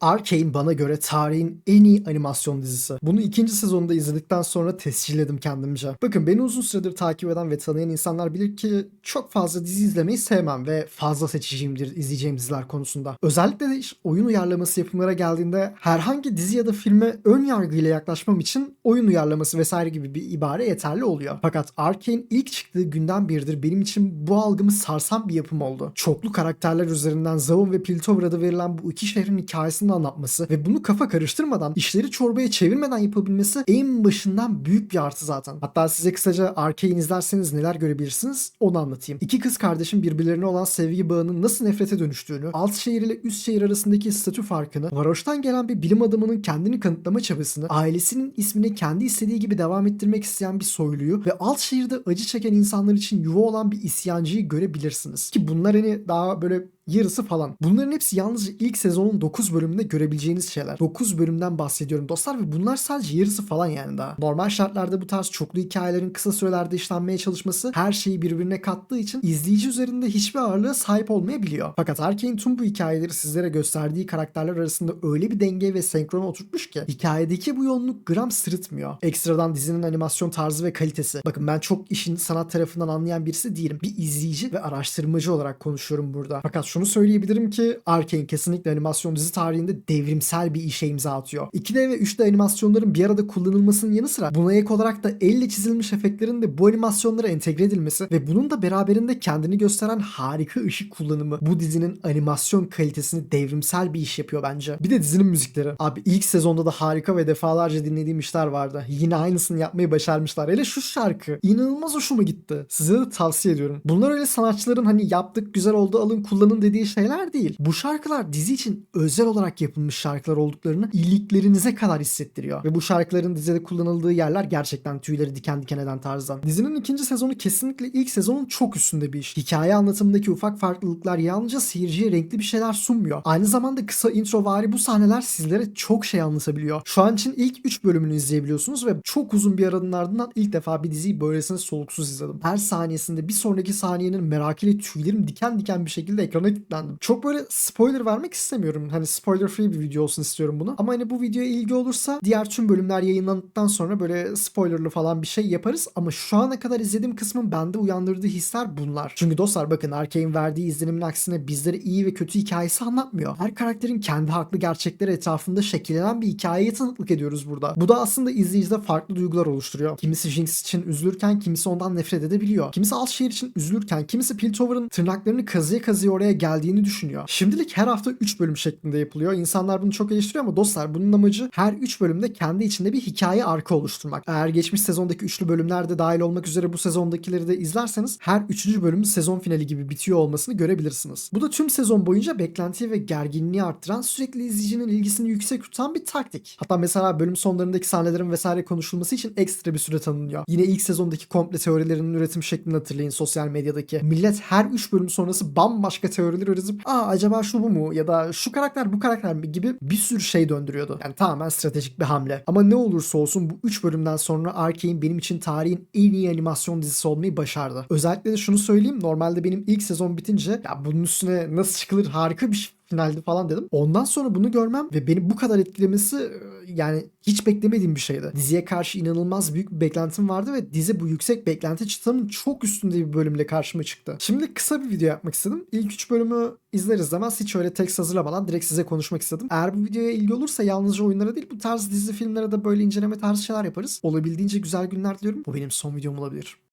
Arcane bana göre tarihin en iyi animasyon dizisi. Bunu ikinci sezonda izledikten sonra tescilledim kendimce. Bakın beni uzun süredir takip eden ve tanıyan insanlar bilir ki çok fazla dizi izlemeyi sevmem ve fazla seçiciyimdir izleyeceğim diziler konusunda. Özellikle de iş oyun uyarlaması yapımlara geldiğinde herhangi dizi ya da filme ön yargıyla yaklaşmam için oyun uyarlaması vesaire gibi bir ibare yeterli oluyor. Fakat Arcane ilk çıktığı günden beridir benim için bu algımı sarsan bir yapım oldu. Çoklu karakterler üzerinden Zavon ve Piltover adı verilen bu iki şehrin hikayesini anlatması ve bunu kafa karıştırmadan, işleri çorbaya çevirmeden yapabilmesi en başından büyük bir artı zaten. Hatta size kısaca Arcane izlerseniz neler görebilirsiniz onu anlatayım. İki kız kardeşin birbirlerine olan sevgi bağının nasıl nefrete dönüştüğünü, alt şehir ile üst şehir arasındaki statü farkını, varoştan gelen bir bilim adamının kendini kanıtlama çabasını, ailesinin ismini kendi istediği gibi devam ettirmek isteyen bir soyluyu ve alt şehirde acı çeken insanlar için yuva olan bir isyancıyı görebilirsiniz. Ki bunlar hani daha böyle yarısı falan. Bunların hepsi yalnızca ilk sezonun 9 bölümünde görebileceğiniz şeyler. 9 bölümden bahsediyorum dostlar ve bunlar sadece yarısı falan yani daha. Normal şartlarda bu tarz çoklu hikayelerin kısa sürelerde işlenmeye çalışması her şeyi birbirine kattığı için izleyici üzerinde hiçbir ağırlığa sahip olmayabiliyor. Fakat Arkane tüm bu hikayeleri sizlere gösterdiği karakterler arasında öyle bir denge ve senkron oturtmuş ki hikayedeki bu yoğunluk gram sırıtmıyor. Ekstradan dizinin animasyon tarzı ve kalitesi. Bakın ben çok işin sanat tarafından anlayan birisi değilim. Bir izleyici ve araştırmacı olarak konuşuyorum burada. Fakat şunu söyleyebilirim ki Arkane kesinlikle animasyon dizi tarihinde devrimsel bir işe imza atıyor. 2D ve 3D animasyonların bir arada kullanılmasının yanı sıra buna ek olarak da elle çizilmiş efektlerin de bu animasyonlara entegre edilmesi ve bunun da beraberinde kendini gösteren harika ışık kullanımı bu dizinin animasyon kalitesini devrimsel bir iş yapıyor bence. Bir de dizinin müzikleri. Abi ilk sezonda da harika ve defalarca dinlediğim işler vardı. Yine aynısını yapmayı başarmışlar. Hele şu şarkı inanılmaz hoşuma gitti. Size de tavsiye ediyorum. Bunlar öyle sanatçıların hani yaptık güzel oldu alın kullanın dediği şeyler değil. Bu şarkılar dizi için özel olarak yapılmış şarkılar olduklarını iliklerinize kadar hissettiriyor. Ve bu şarkıların dizide kullanıldığı yerler gerçekten tüyleri diken diken eden tarzdan. Dizinin ikinci sezonu kesinlikle ilk sezonun çok üstünde bir iş. Hikaye anlatımındaki ufak farklılıklar yalnızca seyirciye renkli bir şeyler sunmuyor. Aynı zamanda kısa intro vari bu sahneler sizlere çok şey anlatabiliyor. Şu an için ilk 3 bölümünü izleyebiliyorsunuz ve çok uzun bir aranın ardından ilk defa bir diziyi böylesine soluksuz izledim. Her saniyesinde bir sonraki saniyenin merakıyla tüylerim diken diken bir şekilde ekrana kilitlendim. Çok böyle spoiler vermek istemiyorum. Hani spoiler free bir video olsun istiyorum bunu. Ama hani bu videoya ilgi olursa diğer tüm bölümler yayınlandıktan sonra böyle spoilerlı falan bir şey yaparız. Ama şu ana kadar izlediğim kısmın bende uyandırdığı hisler bunlar. Çünkü dostlar bakın Arkane verdiği izlenimin aksine bizlere iyi ve kötü hikayesi anlatmıyor. Her karakterin kendi haklı gerçekleri etrafında şekillenen bir hikayeye tanıklık ediyoruz burada. Bu da aslında izleyicide farklı duygular oluşturuyor. Kimisi Jinx için üzülürken kimisi ondan nefret edebiliyor. Kimisi Altşehir için üzülürken kimisi Piltover'ın tırnaklarını kazıya kazıya oraya geldiğini düşünüyor. Şimdilik her hafta 3 bölüm şeklinde yapılıyor. İnsanlar bunu çok eleştiriyor ama dostlar bunun amacı her 3 bölümde kendi içinde bir hikaye arka oluşturmak. Eğer geçmiş sezondaki üçlü bölümler de dahil olmak üzere bu sezondakileri de izlerseniz her 3. bölümün sezon finali gibi bitiyor olmasını görebilirsiniz. Bu da tüm sezon boyunca beklentiyi ve gerginliği arttıran sürekli izleyicinin ilgisini yüksek tutan bir taktik. Hatta mesela bölüm sonlarındaki sahnelerin vesaire konuşulması için ekstra bir süre tanınıyor. Yine ilk sezondaki komple teorilerinin üretim şeklini hatırlayın sosyal medyadaki. Millet her 3 bölüm sonrası bambaşka teoriler üretip aa acaba şu bu mu ya da şu karakter bu karakter mi gibi bir sürü şey döndürüyordu. Yani tamamen stratejik bir hamle. Ama ne olursa olsun bu 3 bölümden sonra Arkane benim için tarihin en iyi animasyon dizisi olmayı başardı. Özellikle de şunu söyleyeyim normalde benim ilk sezon bitince ya bunun üstüne nasıl çıkılır harika bir finaldi falan dedim. Ondan sonra bunu görmem ve beni bu kadar etkilemesi e, yani hiç beklemediğim bir şeydi. Diziye karşı inanılmaz büyük bir beklentim vardı ve dizi bu yüksek beklenti çıtanın çok üstünde bir bölümle karşıma çıktı. Şimdi kısa bir video yapmak istedim. İlk 3 bölümü izler izlemez hiç öyle tekst hazırlamadan direkt size konuşmak istedim. Eğer bu videoya ilgi olursa yalnızca oyunlara değil bu tarz dizi filmlere de böyle inceleme tarzı şeyler yaparız. Olabildiğince güzel günler diliyorum. Bu benim son videom olabilir.